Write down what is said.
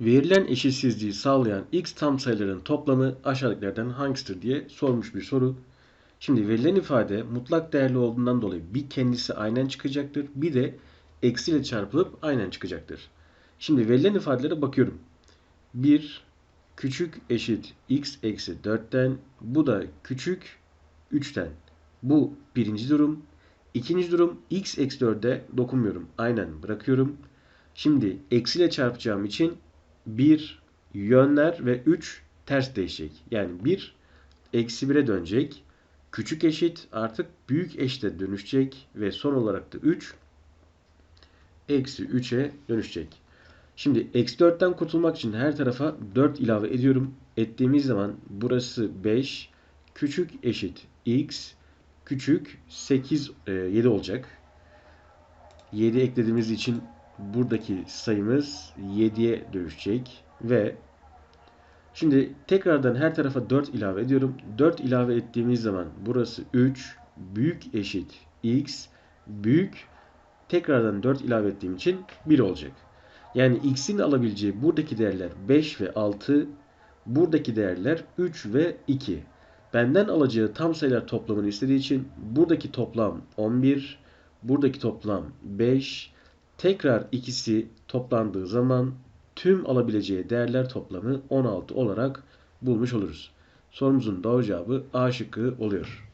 Verilen eşitsizliği sağlayan x tam sayıların toplamı aşağıdakilerden hangisidir diye sormuş bir soru. Şimdi verilen ifade mutlak değerli olduğundan dolayı bir kendisi aynen çıkacaktır. Bir de eksiyle çarpılıp aynen çıkacaktır. Şimdi verilen ifadelere bakıyorum. 1 küçük eşit x eksi 4'ten bu da küçük 3'ten. Bu birinci durum. İkinci durum x eksi 4'e dokunmuyorum. Aynen bırakıyorum. Şimdi eksiyle çarpacağım için 1 yönler ve 3 ters değişecek. Yani 1 eksi 1'e dönecek. Küçük eşit artık büyük eşite dönüşecek ve son olarak da 3 eksi 3'e dönüşecek. Şimdi eksi 4'ten kurtulmak için her tarafa 4 ilave ediyorum. Ettiğimiz zaman burası 5 küçük eşit x küçük 8 7 olacak. 7 eklediğimiz için buradaki sayımız 7'ye dönüşecek ve şimdi tekrardan her tarafa 4 ilave ediyorum. 4 ilave ettiğimiz zaman burası 3 büyük eşit x büyük tekrardan 4 ilave ettiğim için 1 olacak. Yani x'in alabileceği buradaki değerler 5 ve 6, buradaki değerler 3 ve 2. Benden alacağı tam sayılar toplamını istediği için buradaki toplam 11, buradaki toplam 5, tekrar ikisi toplandığı zaman tüm alabileceği değerler toplamı 16 olarak bulmuş oluruz. Sorumuzun doğru cevabı A şıkkı oluyor.